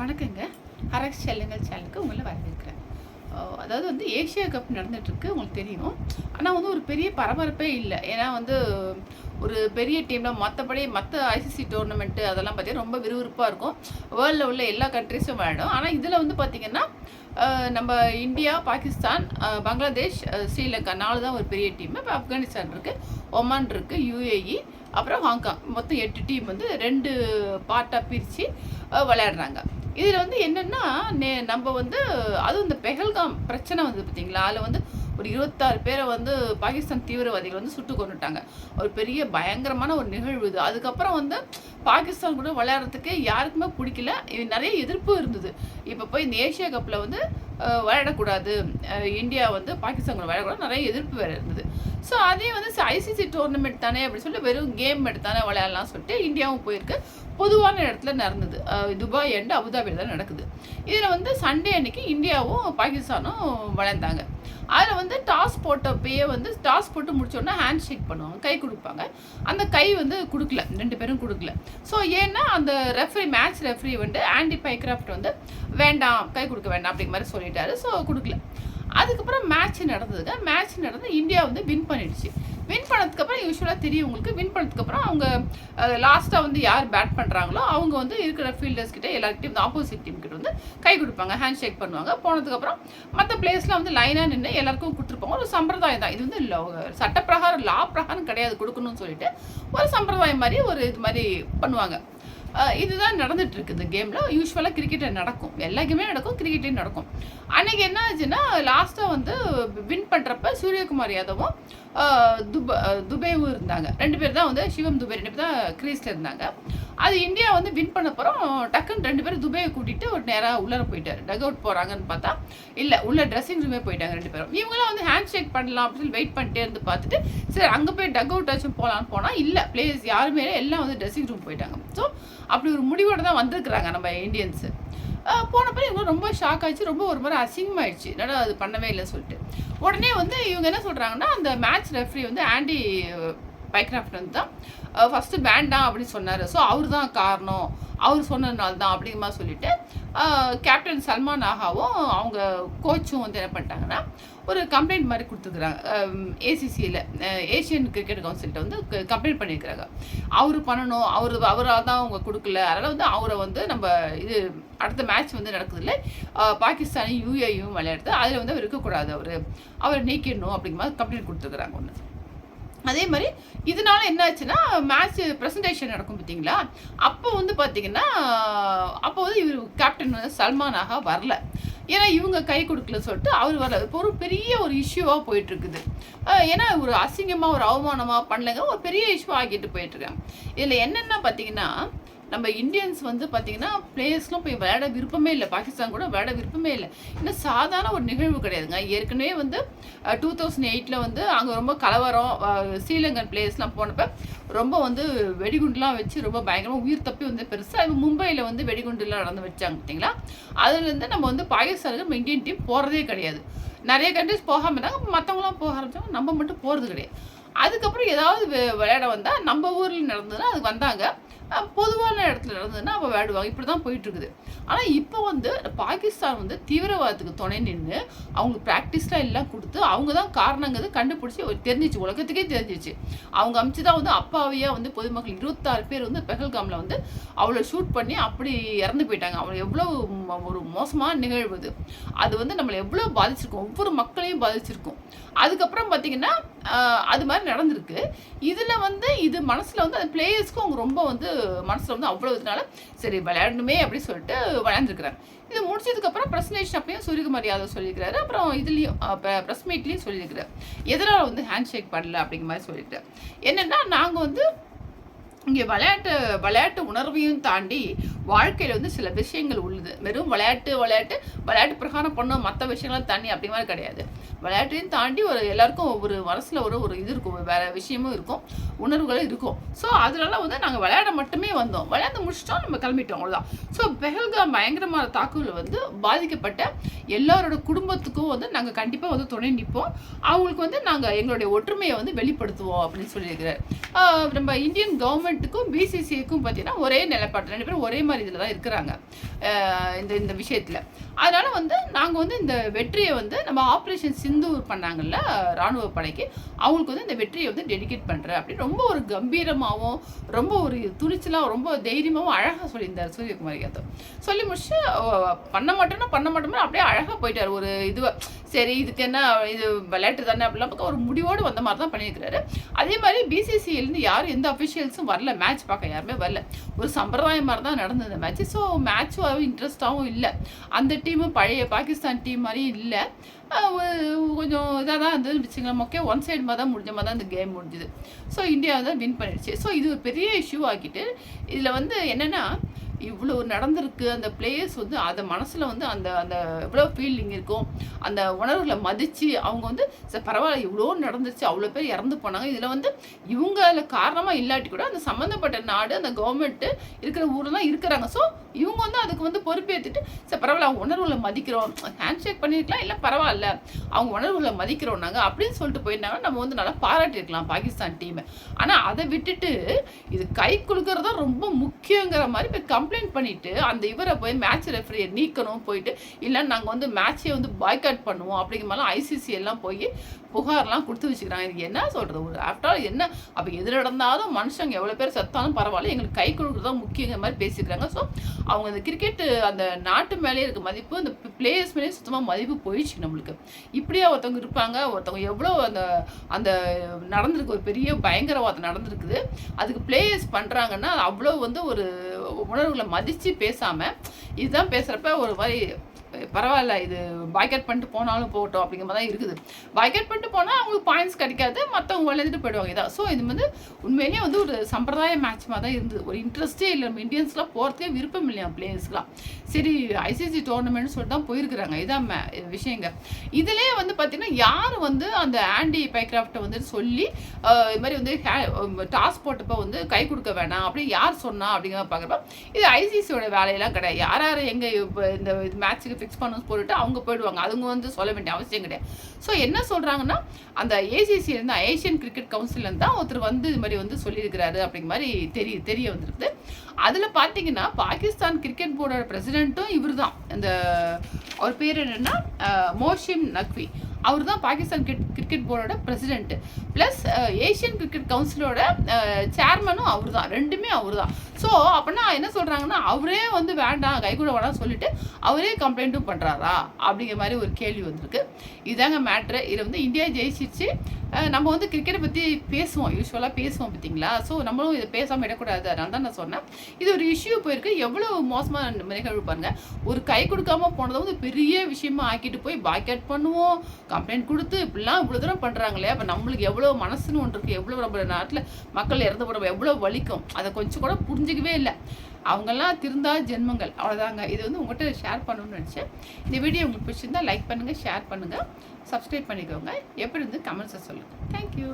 வணக்கங்க. அரசு செல்லுங்கள் சேனலுக்கு உங்களை வரவேற்கிறேன். அதாவது வந்து ஏஷியா கப் நடந்துட்டுருக்கு உங்களுக்கு தெரியும். ஆனால் வந்து ஒரு பெரிய பரபரப்பே இல்லை. ஏன்னா வந்து ஒரு பெரிய டீமில் மற்றபடி மற்ற ஐசிசி டோர்னமெண்ட்டு அதெல்லாம் பார்த்தீங்கன்னா ரொம்ப விறுவிறுப்பாக இருக்கும். வேர்ல்டில் உள்ள எல்லா கண்ட்ரிஸும் விளையாடும். ஆனால் இதில் வந்து பார்த்திங்கன்னா நம்ம இந்தியா பாகிஸ்தான் பங்களாதேஷ் ஸ்ரீலங்கா நாலு தான் ஒரு பெரிய டீம் இப்போ ஆப்கானிஸ்தான் இருக்குது ஒமான் இருக்குது யூஏஇ அப்புறம் ஹாங்காங். மொத்தம் எட்டு டீம் வந்து ரெண்டு பார்ட்டாக பிரித்து விளையாடுறாங்க. இதில் வந்து என்னென்னா நே நம்ம வந்து அதுவும் இந்த பெஹல்காம் பிரச்சனை வந்து பார்த்தீங்களா? அதில் வந்து ஒரு இருபத்தாறு பேரை வந்து பாகிஸ்தான் தீவிரவாதிகள் வந்து சுட்டு கொண்டுட்டாங்க ஒரு பெரிய பயங்கரமான ஒரு நிகழ்வு இது. அதுக்கப்புறம் வந்து பாகிஸ்தான் கூட விளையாடுறதுக்கு யாருக்குமே பிடிக்கல. இது நிறைய எதிர்ப்பு இருந்தது. இப்போ போய் இந்த ஏஷியா கப்பில் வந்து விளையாடக்கூடாது. இந்தியா வந்து பாகிஸ்தான் கூட விளையாடக்கூடாது. நிறைய எதிர்ப்பு வேறு இருந்தது. ஸோ அதே வந்து ஐசிசி டோர்னமெண்ட் தானே அப்படின்னு சொல்லி வெறும் கேம் எடுத்தானே விளையாடலாம் சொல்லிட்டு இந்தியாவும் போயிருக்கு. பொதுவான இடத்துல நடந்தது. துபாய் அண்ட் அபுதாபியில் தான் நடக்குது. இதில் வந்து சண்டே அன்னைக்கு இந்தியாவும் பாகிஸ்தானும் வளர்ந்தாங்க. அதில் வந்து டாஸ் போட்டப்பயே வந்து டாஸ் போட்டு முடிச்சோடனே ஹேண்ட் ஷேக் பண்ணுவாங்க கை கொடுப்பாங்க. அந்த கை வந்து கொடுக்கல. ரெண்டு பேரும் கொடுக்கல. ஸோ ஏன்னா அந்த ரெஃப்ரி மேட்ச் ரெஃப்ரி வந்து ஆண்டி பைக்ராஃப்ட் வந்து வேண்டாம் கை கொடுக்க வேண்டாம் அப்படிங்கிற மாதிரி சொல்லிட்டாரு. ஸோ கொடுக்கல. அதுக்கப்புறம் மேட்ச் நடந்ததுங்க. மேட்ச் நடந்து இந்தியா வந்து வின் பண்ணிடுச்சு. வின் பண்ணதுக்கப்புறம் யூஸ்வலாக தெரியும் உங்களுக்கு. வின் பண்ணதுக்கப்புறம் அவங்க லாஸ்ட்டாக வந்து யார் பேட் பண்ணுறாங்களோ அவங்க வந்து இருக்கிற ஃபீல்டர்ஸ் கிட்ட எல்லாருக்கிட்டையும் வந்து ஆப்போசிட் டீம் கிட்ட வந்து கை கொடுப்பாங்க. ஹேண்ட் ஷேக் பண்ணுவாங்க. போனதுக்கப்புறம் மற்ற பிளேஸில் வந்து லைனாக நின்று எல்லாருக்கும் கொடுத்துருப்பாங்க. ஒரு சம்பிரதாயம் தான். இது வந்து law- சட்டப்பிரகாரம் லா பிரகாரம் கிடையாது. கொடுக்கணும்னு சொல்லிட்டு ஒரு சம்பிரதாயம் மாதிரி ஒரு இது மாதிரி பண்ணுவாங்க. இதுதான் நடந்துட்டு இருக்குது கேமில் யூஸ்வலாக கிரிக்கெட்டை நடக்கும். எல்லா கேமே நடக்கும் கிரிக்கெட்டையும் நடக்கும். அன்னைக்கு என்ன ஆச்சுன்னா லாஸ்ட்டாக வந்து வின் பண்ணுறப்ப சூரியகுமார் யாதவும் அஹ், துப துபேவும் இருந்தாங்க. ரெண்டு பேர் தான் வந்து சிவம் துபே ரெண்டு பேர் தான் க்ரீஸில் இருந்தாங்க. அது இந்தியா வந்து வின் பண்ண அப்புறம் டக்குன்னு ரெண்டு பேரும் துபையை கூட்டிகிட்டு ஒரு நேராக உள்ளர போயிட்டார். டக் அவுட் போகிறாங்கன்னு பார்த்தா இல்லை உள்ள ட்ரெஸ்ஸிங் ரூமே போயிட்டாங்க ரெண்டு பேரும். இவங்களாம் வந்து ஹேண்ட் ஷேக் பண்ணலாம் அப்படின்னு சொல்லி வெயிட் பண்ணிட்டே இருந்து பார்த்துட்டு சரி அங்கே போய் டக் அவுட் ஆச்சும் போகலான்னு போனால் இல்லை பிளேயர்ஸ் யாருமே இல்லை, எல்லாம் வந்து ட்ரெஸ்ஸிங் ரூம் போயிட்டாங்க. ஸோ அப்படி ஒரு முடிவோடு தான் வந்திருக்கிறாங்க நம்ம இந்தியன்ஸு. போனப்போ இவங்க ரொம்ப ஷாக் ஆயிடுச்சு. ரொம்ப ஒரு மாதிரி அசிங்கமாயிடுச்சு. என்னடா அது பண்ணவே இல்லைன்னு சொல்லிட்டு. உடனே வந்து இவங்க என்ன சொல்கிறாங்கன்னா அந்த மேட்ச் ரெஃப்ரி வந்து ஆண்டி பைக்ராஃப்ட் வந்து தான் ஃபஸ்ட்டு வேண்டாம் அப்படின்னு சொன்னார். ஸோ அவர் தான் காரணம். அவர் சொன்னதுனால தான் அப்படிங்கிற மாதிரி சொல்லிட்டு கேப்டன் சல்மான் ஆகாவும் அவங்க கோச்சும் வந்து என்ன பண்ணிட்டாங்கன்னா ஒரு கம்ப்ளைண்ட் மாதிரி கொடுத்துருக்குறாங்க ஏசிசியில் ஏஷியன் கிரிக்கெட் கவுன்சில்கிட்ட வந்து கம்ப்ளைண்ட் பண்ணியிருக்கிறாங்க. அவர் பண்ணணும் அவர் அவராக தான் அவங்க கொடுக்கல. அதனால் வந்து அவரை வந்து நம்ம இது அடுத்த மேட்ச் வந்து நடக்குது இல்லை பாகிஸ்தானையும் யூஏயும் விளையாடுது. அதில் வந்து அவர் இருக்கக்கூடாது அவர். அவரை நீக்கிடணும் அப்படிங்கிற மாதிரி கம்ப்ளைண்ட் கொடுத்துருக்குறாங்க ஒன்று அதே மாதிரி இதனால என்ன ஆச்சுன்னா மேட்ச் ப்ரெசன்டேஷன் நடக்கும் பார்த்தீங்களா? அப்போ வந்து பார்த்தீங்கன்னா அப்போ வந்து இவர் கேப்டன் வந்து சல்மானாக வரல. ஏன்னா இவங்க கை கொடுக்கல சொல்லிட்டு அவர் வரல. இப்போ ஒரு பெரிய ஒரு இஷ்யூவாக போயிட்டுருக்குது. ஏன்னா ஒரு அசிங்கமாக ஒரு அவமானமாக பண்ணலங்க. ஒரு பெரிய இஷ்யூ ஆகிட்டு போயிட்டுருக்காங்க இதில் என்னென்ன பார்த்தீங்கன்னா நம்ம இந்தியன்ஸ் வந்து பார்த்தீங்கன்னா பிளேயர்ஸ்லாம் போய் விளையாட விருப்பமே இல்லை. பாகிஸ்தான் கூட விளையாட விருப்பமே இல்லை. இன்னும் சாதாரண ஒரு நிகழ்வு கிடையாதுங்க. ஏற்கனவே வந்து டூ தௌசண்ட் எயிட்டில் வந்து அங்கே ரொம்ப கலவரம் ஸ்ரீலங்கன் பிளேயர்ஸ்லாம் போனப்போ ரொம்ப வந்து வெடிகுண்டுலாம் வச்சு ரொம்ப பயங்கரமாக உயிர் தப்பி வந்து பெருசாக மும்பையில் வந்து வெடிகுண்டுலாம் நடந்து வச்சாங்க பார்த்தீங்களா அதுலேருந்து நம்ம வந்து பாகிஸ்தானுக்கு நம்ம இந்தியன் டீம் போகிறதே கிடையாது. நிறைய கண்ட்ரிஸ் போகாமல் இருந்தாங்க மற்றவங்களாம் போக ஆரம்பிச்சாங்க. நம்ம மட்டும் போகிறது கிடையாது. அதுக்கப்புறம் ஏதாவது விளையாட வந்தால் நம்ம ஊரில் நடந்ததுன்னா அதுக்கு வந்தாங்க. பொதுவான இடத்துல நடந்ததுன்னா அவள் விளையாடுவாங்க. இப்படி தான் போயிட்டுருக்குது. ஆனால் இப்போ வந்து பாகிஸ்தான் வந்து தீவிரவாதத்துக்கு துணை நின்று அவங்களுக்கு ப்ராக்டிஸ்லாம் எல்லாம் கொடுத்து அவங்க தான் காரணங்கிறது கண்டுபிடிச்சி ஒரு தெரிஞ்சிச்சு. உலகத்துக்கே தெரிஞ்சிச்சு அவங்க அமைச்சு தான் வந்து அப்பாவையாக வந்து பொதுமக்கள் இருபத்தாறு பேர் வந்து பெஹல்காமில் வந்து அவளை ஷூட் பண்ணி அப்படி இறந்து போயிட்டாங்க. அவளை எவ்வளோ ஒரு மோசமான நிகழ்வு அது. அது வந்து நம்மளை எவ்வளோ பாதிச்சிருக்கும். ஒவ்வொரு மக்களையும் பாதிச்சிருக்கும். அதுக்கப்புறம் பார்த்தீங்கன்னா அது மாதிரி நடந்திருக்கு. இதில் வந்து இது மனசில் வந்து அந்த பிளேயர்ஸ்க்கும் அவங்க ரொம்ப வந்து மனசில் வந்து அவ்வளோ இதனால சரி விளையாடணுமே அப்படின்னு சொல்லிட்டு விளையாண்டுருக்குறாங்க. இது முடிச்சதுக்கப்புறம் ப்ரெசன்டேஷன் அப்பயும் சூரியகுமார் யாதவ் சொல்லியிருக்கிறாரு. அப்புறம் இதுலேயும் ப்ரெஸ் மீட்லேயும் சொல்லியிருக்கிறார். எதனால் வந்து ஹேண்ட் ஷேக் பண்ணல அப்படிங்கிற மாதிரி சொல்லியிருக்கிறார். என்னென்னா நாங்கள் வந்து இங்கே விளையாட்டு விளையாட்டு உணர்வையும் தாண்டி வாழ்க்கையில் வந்து சில விஷயங்கள் உள்ளது. வெறும் விளையாட்டு விளையாட்டு விளையாட்டு பிரகாரம் பண்ணோம் மற்ற விஷயங்கள்லாம் தாண்டி அப்படி மாதிரி கிடையாது. விளையாட்டையும் தாண்டி ஒரு எல்லாருக்கும் ஒவ்வொரு மனசில் ஒரு ஒரு இது இருக்கும் வேறு விஷயமும் இருக்கும் உணர்வுகளும் இருக்கும். ஸோ அதனால வந்து நாங்கள் விளையாட மட்டுமே வந்தோம். விளையாண்டு முடிச்சிட்டோம் நம்ம கிளம்பிட்டோம் அவ்வளோதான் ஸோ பெஹல்காம் பயங்கரமான தாக்குதல் வந்து பாதிக்கப்பட்ட எல்லாரோட குடும்பத்துக்கும் வந்து நாங்கள் கண்டிப்பாக வந்து துணை நிற்போம். அவங்களுக்கு வந்து நாங்கள் எங்களுடைய ஒற்றுமையை வந்து வெளிப்படுத்துவோம் அப்படின்னு சொல்லியிருக்கிறார். நம்ம இந்தியன் கவர்மெண்ட் கவர்மெண்ட்டுக்கும் பிசிசிஐக்கும் பார்த்தீங்கன்னா ஒரே நிலைப்பாடு. ரெண்டு பேரும் ஒரே மாதிரி இதில் தான் இருக்கிறாங்க இந்த இந்த விஷயத்தில். அதனால் வந்து நாங்கள் வந்து இந்த வெற்றியை வந்து நம்ம ஆப்ரேஷன் சிந்தூர் பண்ணாங்கல்ல ராணுவ படைக்கு அவங்களுக்கு வந்து இந்த வெற்றியை வந்து டெடிகேட் பண்ணுறேன் அப்படின்னு ரொம்ப ஒரு கம்பீரமாகவும் ரொம்ப ஒரு துணிச்சலாகவும் ரொம்ப தைரியமாகவும் அழகாக சொல்லியிருந்தார் சூரியகுமார் யாதவ் சொல்லி முடிச்சு பண்ண மாட்டோம்னா பண்ண மாட்டோம்னா அப்படியே அழகாக போயிட்டார். ஒரு இதுவை சரி இதுக்கு என்ன இது விளையாட்டு தானே அப்படிலாம் ஒரு முடிவோடு வந்த மாதிரி தான் பண்ணியிருக்கிறாரு. அதே மாதிரி பிசிசிஐலேருந்து யாரும் எந்த அஃபிஷியல்ஸும் வரல. மேட்ச் பார்க்க யாருமே வரல. ஒரு சம்பிரதாயம் மாதிரி தான் நடந்தது மேட்ச் ஸோ மேட்சும் இன்ட்ரெஸ்டாகவும் இல்லை. அந்த டீமும் பழைய பாகிஸ்தான் டீம் மாதிரி இல்லை. கொஞ்சம் இதாக தான் இருந்தது வச்சுக்கலாம் ஓகே ஒன் சைடு மாதிரி தான் முடிஞ்ச மாதிரி தான் இந்த கேம் முடிஞ்சுது. ஸோ இந்தியா தான் வின் பண்ணிடுச்சு. ஸோ இது ஒரு பெரிய இஷ்யூ ஆக்கிட்டு இதில் வந்து என்னென்னா இவ்வளோ நடந்திருக்கு அந்த பிளேயர்ஸ் வந்து அதை மனசில் வந்து அந்த அந்த எவ்வளோ ஃபீலிங் இருக்கும் அந்த உணர்வுகளை மதித்து அவங்க வந்து சார் பரவாயில்ல இவ்வளோ நடந்துச்சு அவ்வளோ பேர் இறந்து போனாங்க. இதில் வந்து இவங்கள காரணமாக இல்லாட்டி கூட அந்த சம்மந்தப்பட்ட நாடு அந்த கவர்மெண்ட்டு இருக்கிற ஊரெலாம் இருக்கிறாங்க. ஸோ இவங்க வந்து அதுக்கு வந்து பொறுப்பேற்றுட்டு சார் பரவாயில்ல அவங்க உணர்வுகளை மதிக்கிறோம். ஹேண்ட் ஷேக் பண்ணியிருக்கலாம் இல்லை பரவாயில்ல அவங்க உணர்வுகளை மதிக்கிறோம் நாங்கள் அப்படின்னு சொல்லிட்டு போயிருந்தாங்க நம்ம வந்து நல்லா பாராட்டியிருக்கலாம் பாகிஸ்தான் டீமை ஆனால் அதை விட்டுட்டு இது கை கொடுக்கறது தான் ரொம்ப முக்கியங்கிற மாதிரி போய் கம்ப்ளைண்ட் பண்ணிட்டு அந்த இவரை போய் மேட்ச் ரெஃபரியை நீக்கணும் போயிட்டு இல்லை நாங்கள் வந்து மேட்சை வந்து பாய்காட் பண்ணுவோம். அப்படிங்கிற மாதிரிலாம் ஐசிசி எல்லாம் போய் புகார்லாம் கொடுத்து வச்சுக்கிறாங்க. இது என்ன சொல்கிறது ஒரு ஆஃப்டர் ஆல் என்ன? அப்போ எது நடந்தாலும் மனுஷங்க எவ்வளோ பேர் செத்தாலும் பரவாயில்ல. எங்களுக்கு கை கொடுக்குறது தான் முக்கியங்கிற மாதிரி பேசிக்கிறாங்க. ஸோ அவங்க அந்த கிரிக்கெட்டு அந்த நாட்டு மேலே இருக்க மதிப்பு அந்த பிளேயர்ஸ் மேலே சுத்தமாக மதிப்பு போயிடுச்சு நம்மளுக்கு. இப்படியே ஒருத்தவங்க இருப்பாங்க ஒருத்தவங்க எவ்வளோ அந்த அந்த நடந்திருக்கு ஒரு பெரிய பயங்கரவாதம் நடந்திருக்குது. அதுக்கு பிளேயர்ஸ் பண்ணுறாங்கன்னா அவ்வளோ வந்து ஒரு உணர்வுகளை மதித்து பேசாமல் இதுதான் பேசுகிறப்ப ஒரு மாதிரி பரவாயில்ல இது பாய்கட் பண்ணிட்டு போனாலும் போகட்டும் அப்படிங்கிற மாதிரி தான் இருக்குது. பாய்கட் பண்ணிட்டு போனால் அவங்களுக்கு பாயிண்ட்ஸ் கிடைக்காது மற்றவங்க விளையாண்டுட்டு போயிடுவாங்க. இதான் ஸோ இது வந்து உண்மையிலேயே வந்து ஒரு சம்பிரதாய மேட்ச் மாதிரி தான் இருந்தது. ஒரு இன்ட்ரெஸ்ட்டே இல்லை நம்ம இந்தியன்ஸ்லாம் போகிறதுக்கே விருப்பம் இல்லையா பிளேயர்ஸ்லாம் சரி ஐசிசி டோர்னமெண்ட்னு சொல்லிட்டு தான் போயிருக்கிறாங்க. இதான் மே விஷயங்க. இதிலே வந்து பார்த்தீங்கன்னா யார் வந்து அந்த ஆண்டி பைக்ராஃப்டை வந்து சொல்லி இது மாதிரி வந்து டாஸ் போட்டப்போ வந்து கை கொடுக்க வேணாம் அப்படி யார் சொன்னா அப்படிங்கிற பார்க்குறப்ப இது ஐசிசியோட வேலையெல்லாம் கிடையாது. யார் யார் எங்கே இப்போ இந்த மேட்ச்சுக்கு ஃபிக்ஸ் பண்ண போட்டுட்டு அவங்க போயிடுவாங்க. அவங்க வந்து சொல்ல வேண்டிய அவசியம் கிடையாது. ஸோ என்ன சொல்கிறாங்கன்னா அந்த ஏசிசிலேருந்து ஏஷியன் கிரிக்கெட் கவுன்சிலேருந்து தான் ஒருத்தர் வந்து இது மாதிரி வந்து சொல்லியிருக்கிறாரு அப்படிங்கிற மாதிரி தெரிய தெரிய வந்திருக்குது. அதில் பார்த்தீங்கன்னா பாகிஸ்தான் கிரிக்கெட் போர்டோட பிரசிடென்ட்டும் இவர் தான் இந்த அவர் பேர் என்னென்னா மோஷிம் நக்வி. அவர் தான் பாகிஸ்தான் கிரிக்கெட் போர்டோட பிரசிடென்ட் ப்ளஸ் ஏஷியன் கிரிக்கெட் கவுன்சிலோட சேர்மனும் அவர் தான் ரெண்டுமே அவர் தான் ஸோ அப்படின்னா என்ன சொல்கிறாங்கன்னா அவரே வந்து வேண்டாம் கை கூட வேணாம் சொல்லிட்டு அவரே கம்ப்ளைண்ட்டும் பண்ணுறாரா அப்படிங்கிற மாதிரி ஒரு கேள்வி வந்திருக்கு. இதாங்க மேட்ரு இதை வந்து இந்தியா ஜெயிச்சிச்சு நம்ம வந்து கிரிக்கெட்டை பற்றி பேசுவோம் யூஸ்வலாக பேசுவோம் பார்த்தீங்களா? ஸோ நம்மளும் இதை பேசாமல் விடக்கூடாது. அதனால தான் நான் சொன்னேன். இது ஒரு இஷ்யூ போயிருக்கு. எவ்வளோ மோசமாக நிகழ்வு பாருங்க. ஒரு கை கொடுக்காம போனதை வந்து பெரிய விஷயமா ஆக்கிட்டு போய் பாக்கெட் பண்ணுவோம் கம்ப்ளைண்ட் கொடுத்து இப்படிலாம் இவ்வளோ தூரம் பண்ணுறாங்களே அப்போ நம்மளுக்கு எவ்வளோ மனசுன்னு ஒன்று இருக்குது எவ்வளோ நம்ம நாட்டில் மக்கள் இறந்து போடுறோம் எவ்வளோ வலிக்கும். அதை கொஞ்சம் கூட புரிஞ்சிக்கவே இல்லை. அவங்கெல்லாம் திருந்தா ஜென்மங்கள். அவ்வளோதாங்க இது வந்து உங்கள்கிட்ட ஷேர் பண்ணணும்னு நினச்சேன். இந்த வீடியோ உங்களுக்கு பிடிச்சிருந்தா லைக் பண்ணுங்கள் ஷேர் பண்ணுங்கள் சப்ஸ்கிரைப் பண்ணிக்கோங்க. எப்படி இருந்து கமெண்ட்ஸை சொல்லுங்கள் தேங்க்யூ